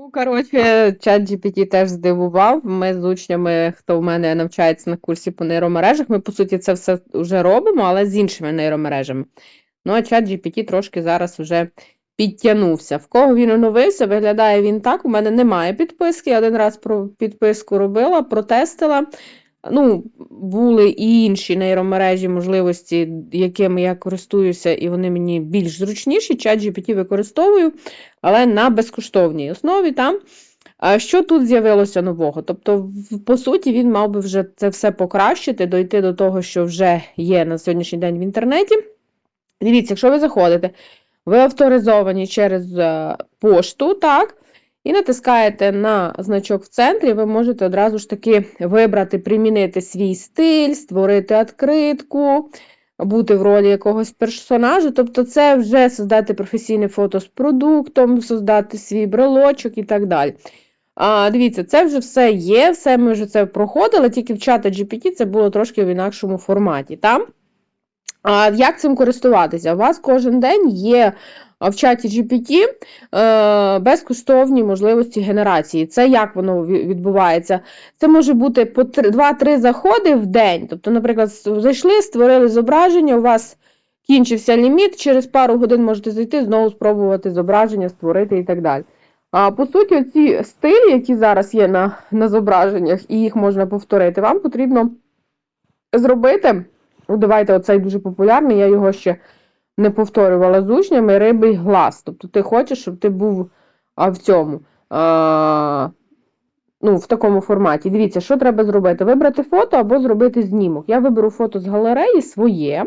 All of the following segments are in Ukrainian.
Ну, коротше, чат GPT теж здивував. Ми з учнями, хто в мене навчається на курсі по нейромережах, ми, по суті, це все вже робимо, але з іншими нейромережами. Ну, а чат GPT трошки зараз вже підтягнувся. В кого він оновився, виглядає він так. У мене немає підписки. Я один раз про підписку робила, протестила. Ну, були і інші нейромережі, можливості, якими я користуюся, і вони мені більш зручніші. Чат GPT використовую, але на безкоштовній основі там. А Що тут з'явилося нового? Тобто, по суті, він мав би вже це все покращити, дойти до того, що вже є на сьогоднішній день в інтернеті. Дивіться, якщо ви заходите, ви авторизовані через е, пошту, так, і натискаєте на значок в центрі, ви можете одразу ж таки вибрати, примінити свій стиль, створити відкритку, бути в ролі якогось персонажа. Тобто, це вже создати професійне фото з продуктом, создати свій брелочок і так далі. А, дивіться, це вже все є, все ми вже це проходили, тільки в чата GPT це було трошки в інакшому форматі. Там? А як цим користуватися? У вас кожен день є в чаті GPT е, безкоштовні можливості генерації. Це як воно відбувається? Це може бути по 2-3 заходи в день. Тобто, наприклад, зайшли, створили зображення, у вас кінчився ліміт, через пару годин можете зайти, знову спробувати зображення, створити і так далі. А по суті, ці стилі, які зараз є на, на зображеннях, і їх можна повторити, вам потрібно зробити. Давайте, оцей дуже популярний, я його ще не повторювала з учнями, рибий глаз. Тобто ти хочеш, щоб ти був в цьому. А, ну, в такому форматі. Дивіться, що треба зробити? Вибрати фото або зробити знімок. Я виберу фото з галереї своє.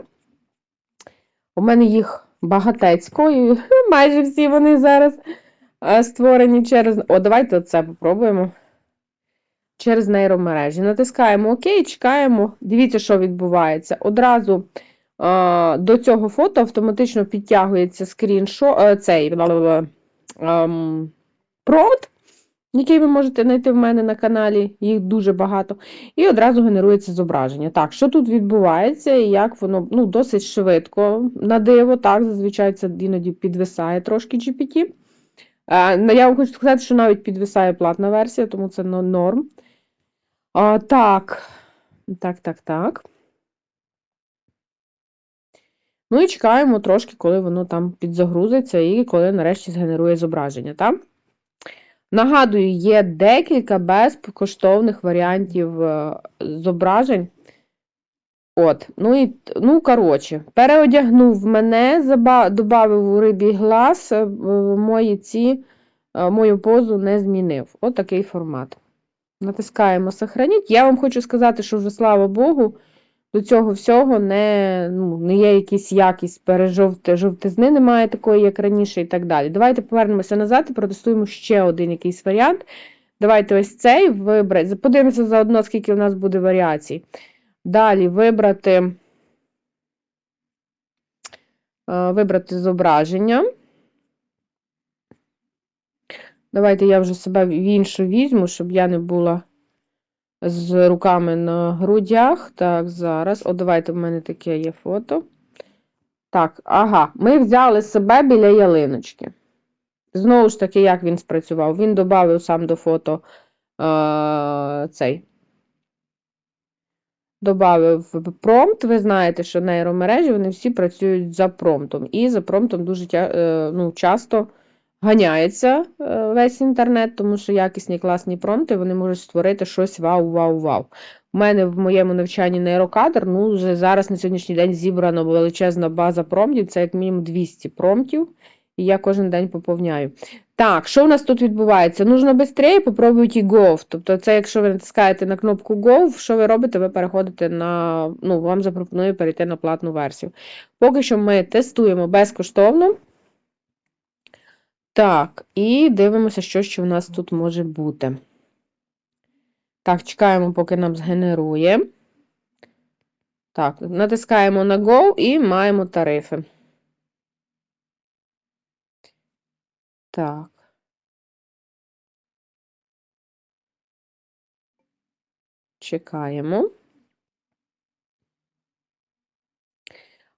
У мене їх багатецько, і майже всі вони зараз створені через. О, давайте оце попробуємо. Через нейромережі. Натискаємо ОК, чекаємо. Дивіться, що відбувається. Одразу до цього фото автоматично підтягується скріншот, е, цей ем, промпт, який ви можете знайти в мене на каналі, їх дуже багато. І одразу генерується зображення. Так, що тут відбувається і як воно ну, досить швидко на диво, так, зазвичай це іноді підвисає трошки GPT. Е, Я вам хочу сказати, що навіть підвисає платна версія, тому це норм. А, так, так, так, так. Ну і чекаємо трошки, коли воно там підзагрузиться і коли нарешті згенерує зображення. Так? Нагадую, є декілька безкоштовних варіантів е, зображень. От, ну і, ну, коротше, переодягнув мене, додав у рибі глаз, е, мої ці, е, мою позу не змінив. От такий формат. Натискаємо Сохраніть. Я вам хочу сказати, що вже, слава Богу, до цього всього не, ну, не є якісь якість пережовти, жовтизни, немає такої, як раніше, і так далі. Давайте повернемося назад і протестуємо ще один якийсь варіант. Давайте ось цей вибрати. Подивимося заодно, скільки у нас буде варіацій. Далі вибрати, е, вибрати зображення. Давайте я вже себе в іншу візьму, щоб я не була з руками на грудях. Так, зараз. О, давайте в мене таке є фото. Так, ага, ми взяли себе біля ялиночки. Знову ж таки, як він спрацював? Він додав сам до фото е, цей. Добавив промпт. Ви знаєте, що нейромережі вони всі працюють за промптом. І за промптом дуже е, ну, часто ганяється е, весь інтернет, тому що якісні класні промпти вони можуть створити щось вау-вау-вау. У мене в моєму навчанні нейрокадр, ну, вже зараз на сьогоднішній день зібрана величезна база промптів, це як мінімум 200 промптів, і я кожен день поповняю. Так, що у нас тут відбувається? Нужно швидше, попробуйте Go. Тобто, це якщо ви натискаєте на кнопку Go, що ви робите? Ви переходите на, ну, вам запропоную перейти на платну версію. Поки що ми тестуємо безкоштовно. Так, і дивимося, що ще в нас тут може бути. Так, чекаємо, поки нам згенерує. Так, натискаємо на Go і маємо тарифи. Так. Чекаємо.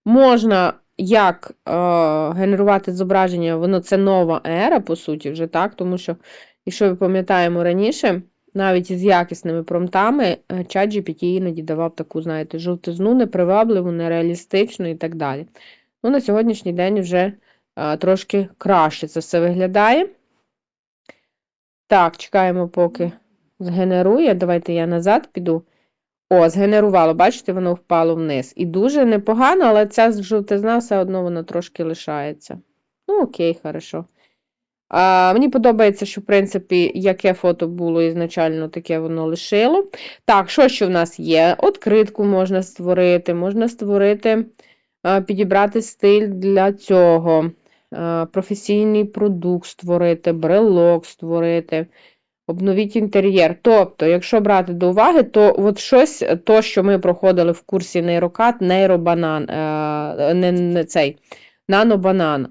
Можна як е, генерувати зображення, воно це нова ера, по суті, вже так, тому що І що ви пам'ятаємо раніше, навіть із якісними промптами е, ChatGPT іноді давав таку, знаєте, жовтизну, непривабливу, нереалістичну і так далі. Ну, на сьогоднішній день вже а, трошки краще це все виглядає. Так, чекаємо, поки згенерує. Давайте я назад піду. О, згенерувало, бачите, воно впало вниз. І дуже непогано, але ця жовтизна все одно вона трошки лишається. Ну, окей, хорошо. А, мені подобається, що, в принципі, яке фото було ізначально, таке воно лишило. Так, що ще в нас є? Откритку можна створити, можна створити, підібрати стиль для цього, професійний продукт створити, брелок створити, обновіть інтер'єр. Тобто, якщо брати до уваги, то от щось, то, що ми проходили в курсі нейрокат, нейробанан, е, не, не цей, нанобанан.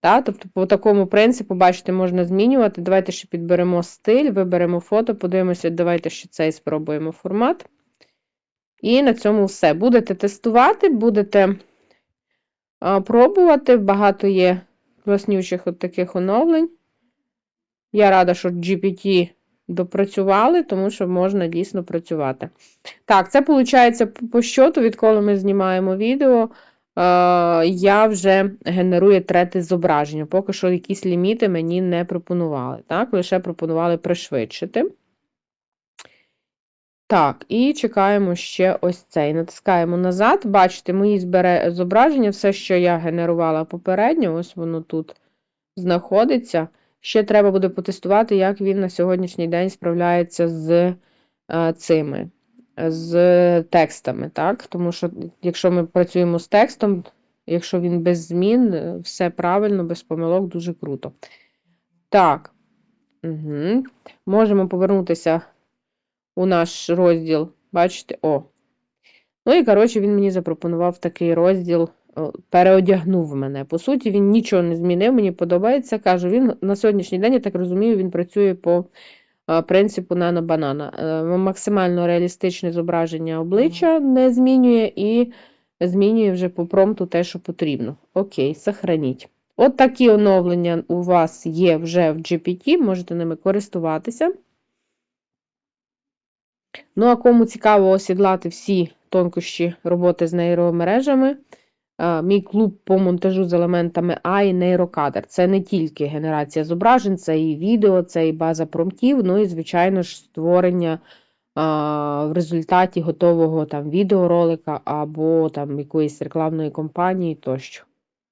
Та? Тобто, по такому принципу, бачите, можна змінювати. Давайте ще підберемо стиль, виберемо фото, подивимося, давайте ще цей спробуємо формат. І на цьому все. Будете тестувати, будете пробувати. Багато є класнючих от таких оновлень. Я рада, що GPT допрацювали, тому що можна дійсно працювати. Так, це виходить по щоту, відколи ми знімаємо відео. Я вже генерую третє зображення. Поки що якісь ліміти мені не пропонували. Так, лише пропонували пришвидшити. Так, і чекаємо ще ось цей. Натискаємо назад. Бачите, мої збере зображення, все, що я генерувала попередньо, ось воно тут знаходиться. Ще треба буде потестувати, як він на сьогоднішній день справляється з цими з текстами, так? Тому що, якщо ми працюємо з текстом, якщо він без змін, е, все правильно, без помилок, дуже круто. Так, угу. можемо повернутися у наш розділ. Бачите, о. Ну і, коротше, він мені запропонував такий розділ, переодягнув мене. По суті, він нічого не змінив, мені подобається. Кажу, він на сьогоднішній день, я так розумію, він працює по принципу нано-банана. Е, максимально реалістичне зображення обличчя не змінює і змінює вже по промпту те, що потрібно. Окей, сохраніть. От такі оновлення у вас є вже в GPT, можете ними користуватися. Ну, а кому цікаво осідлати всі тонкощі роботи з нейромережами, Мій клуб по монтажу з елементами А і нейрокадр. Це не тільки генерація зображень, це і відео, це і база промптів, ну і, звичайно ж, створення в результаті готового там відеоролика або там якоїсь рекламної кампанії тощо.